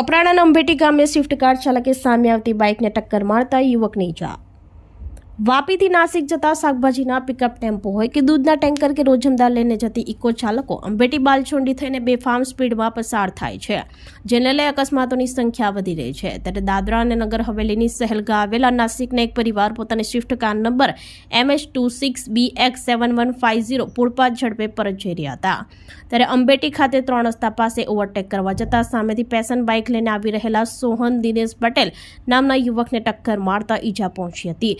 કપરાણાના અંબેટી ગામે Swift car ચાલકે સામે આવતી બાઇકને ટક્કર મારતા યુવકને ઈજા. વાપીથી નાસિક જતા શાકભાજીના પિકઅપ ટેમ્પો હોય કે દૂધના ટેન્કર કે રોજમદાર લઈને જતી ઇકો ચાલકો અંબેટી બાલછોંડી થઈને બેફામ સ્પીડમાં પસાર થાય છે, જેને લઈ અકસ્માતોની સંખ્યા વધી રહી છે. ત્યારે દાદરા અને નગર હવેલીની સહેલગા આવેલા નાસિકના એક પરિવાર પોતાની Swift car number MH two six B X seven one five zero પૂરપાટ ઝડપે પરત જઈ રહ્યા હતા. ત્યારે અંબેટી ખાતે ત્રણ રસ્તા પાસે ઓવરટેક કરવા જતાં સામેથી પેશન બાઇક લઈને આવી રહેલા સોહન દિનેશ પટેલ નામના યુવકને ટક્કર મારતા ઈજા પહોંચી હતી.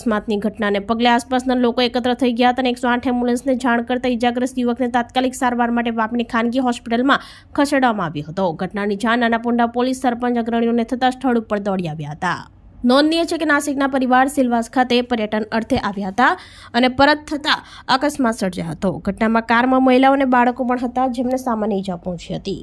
અકસ્માતની ઘટનાને પગલે આસપાસના લોકો એકત્ર થઈ ગયા હતા અને એકસો આઠ એમ્બ્યુલન્સને જાણ કરતા ઈજાગ્રસ્ત યુવકને તાત્કાલિક સારવાર માટે વાપની ખાનગી હોસ્પિટલમાં ખસેડવામાં આવ્યો હતો. ઘટનાની જાણ નાનાપુંડા પોલીસ સરપંચ અગ્રણીઓને થતા સ્થળ ઉપર દોડી આવ્યા હતા. નોંધનીય છે કે નાસિકના પરિવાર સિલવાસ ખાતે પર્યટન અર્થે આવ્યા હતા અને પરત થતા અકસ્માત સર્જાયો હતો. ઘટનામાં કારમાં મહિલાઓ અને બાળકો પણ હતા જેમને સામાન્ય ઈજા પહોંચી હતી.